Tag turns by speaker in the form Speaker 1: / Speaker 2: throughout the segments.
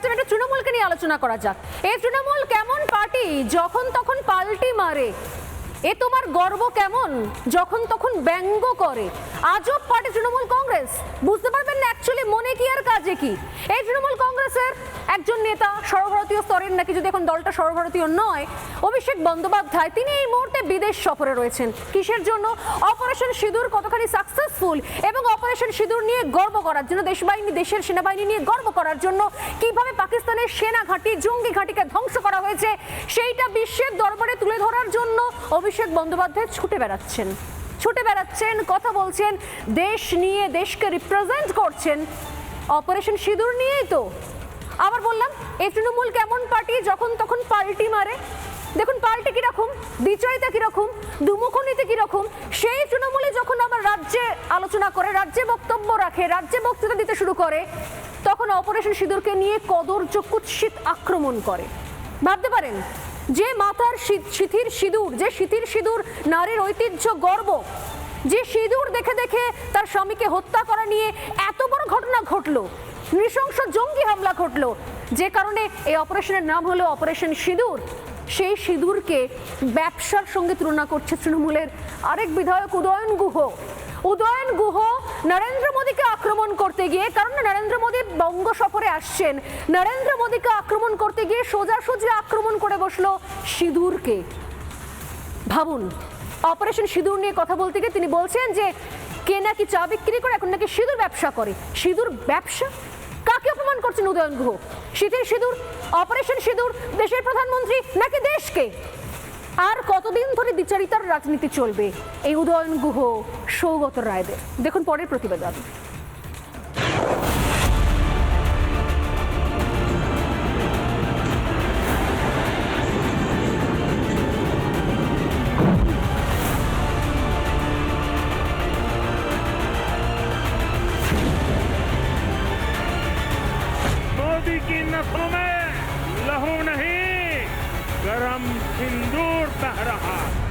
Speaker 1: Time একটা তৃণমূলকে নিয়ে আলোচনা করা যাক। এই তৃণমূল কেমন পার্টি? যখন তখন পাল্টি মারে। এ তোমার গর্ব কেমন? যখন তখন ব্যঙ্গ করে। আজব পার্টি তৃণমূল কংগ্রেস। বুঝতে পারবেন না অ্যাকচুয়ালি মনে কি আর কাজে কি? এই তৃণমূল কংগ্রেসের একজন নেতা সর্বভারতীয় স্তরের নাকি যদি এখন দলটা সর্বভারতীয় নয়, অভিষেক বন্দ্যোপাধ্যায়, তিনি এই মুহূর্তে বিদেশ সফরে রয়েছেন। কিসের জন্য? অপারেশন সিঁদুর কতখানি সাকসেসফুল এবং অপারেশন সিঁদুর নিয়ে গর্ব করার জন্য, দেশবাহিনী, দেশের সেনাবাহিনী নিয়ে গর্ব করার জন্য কীভাবে পাকিস্তানের সেনা ঘাঁটি, জঙ্গি ঘাঁটিকে ধ্বংস করা হয়েছে, সেইটা বিশ্বের দরবারে তুলে ধরার জন্য অভিষেক বন্দ্যোপাধ্যায় ছুটে বেড়াচ্ছেন। ছুটে বেড়াচ্ছেন, কথা বলছেন, দেশ নিয়ে দেশকে রিপ্রেজেন্ট করছেন। অপারেশন সিঁদুর নিয়েই তো। আবার বললাম, এই তৃণমূল কেমন পার্টি? যখন তখন পাল্টি মারে। দেখুন, পাল্টি কীরকম বিচয়িতা কীরকম, দুমুখনীতি কীরকম, সেই তৃণমূলে যখন আবার রাজ্যে আলোচনা করে, রাজ্যে বক্তব্য রাখে, রাজ্যে বক্তৃতা দিতে শুরু করে, তখন অপারেশন সিঁদুরকে নিয়ে কদর্য কুৎসিত আক্রমণ করে। ভাবতে পারেন যে মাথার সিথির সিঁদুর, যে সিথির সিঁদুর নারীর ঐতিহ্য, গর্ব, যে সিঁদুর দেখে দেখে তার স্বামীকে হত্যা করা নিয়ে এত বড় ঘটনা ঘটলো, নৃশংস জঙ্গি হামলা ঘটলো, যে কারণে এই অপারেশনের নাম হলো অপারেশন সিঁদুর। সেই সিঁদুরকে ব্যবসার সঙ্গে তুলনা করছে তৃণমূলের আরেক বিধায়ক উদয়ন গুহ। উদয়ন গুহ, নরেন্দ্র মোদীকে আক্রমণ করতে গিয়ে, কারণ নরেন্দ্র মোদী বঙ্গ সফরে আসছেন। নরেন্দ্র মোদীকে আক্রমণ করতে গিয়ে সোজাসুজি আক্রমণ করে বসল সিঁদুরকে ভাবুন, অপারেশন সিঁদুর নিয়ে কথা বলতে গিয়ে তিনি বলছেন যে, কে নাকি চা বিক্রি করে এখন নাকি সিঁদুর ব্যবসা করে? সিঁদুর ব্যবসা? কাকে অপমান করছেন উদয়ন গুহ? শীতের সিঁদুর, অপারেশন সিঁদুর, দেশের প্রধানমন্ত্রী নাকি দেশকে? আর কতদিন ধরে বিচারিতার রাজনীতি চলবে এই উদয়ন গুহ সৌগত রায়দের দেখুন পরের প্রতিবেদন
Speaker 2: मोदी की नसों में लहू नहीं गरम सिंदूर बह रहा है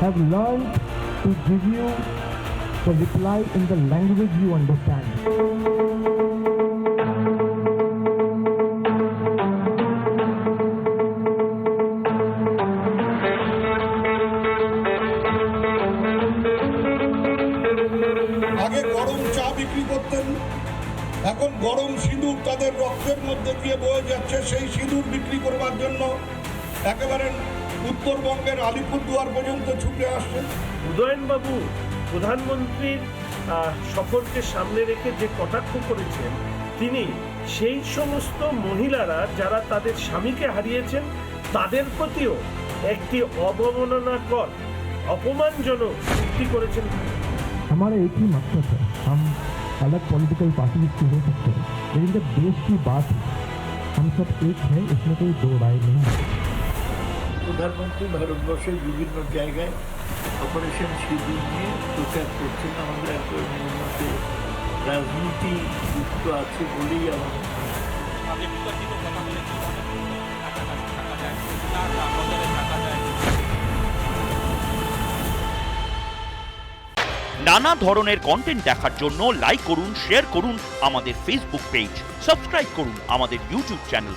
Speaker 3: have learned to give you the reply in the language you understand.
Speaker 4: আগে গরম চা বিক্রি করতেন, এখন গরম সিঁদুর তাদের রক্তের মধ্যে দিয়ে বয়ে যাচ্ছে সেই সিঁদুর বিক্রি করবার জন্য একেবারে উত্তরবঙ্গের আলিপুরদুয়ার পর্যন্ত ছুটে আসছেন
Speaker 2: উদয়নবাবু প্রধানমন্ত্রীর আহ, সফরকে সামনে রেখে যে কটাক্ষ করেছেন তিনি সেই সমস্ত মহিলারা যারা তাদের স্বামীকে হারিয়েছেন তাদের প্রতিও একটি অবমাননাকর অপমানজনক চুক্তি করেছেন
Speaker 3: हमारा एक ही मकसद है हम अलग पॉलिटिकल पार्टी की हो सकते हैं लेकिन जब देश की बात है हम सब एक हैं इसमें कोई दो राय नहीं है
Speaker 5: প্রধানমন্ত্রী ভারতবর্ষের বিভিন্ন জায়গায় অপারেশন সিঁদুর নিয়ে প্রচার করছেন। আমাদের একবার মধ্যে রাজনীতি যুক্ত আছে বলেই আমার
Speaker 6: নানা ধরনের কন্টেন্ট দেখার জন্য লাইক করুন শেয়ার করুন আমাদের ফেসবুক পেজ সাবস্ক্রাইব করুন আমাদের ইউটিউব চ্যানেল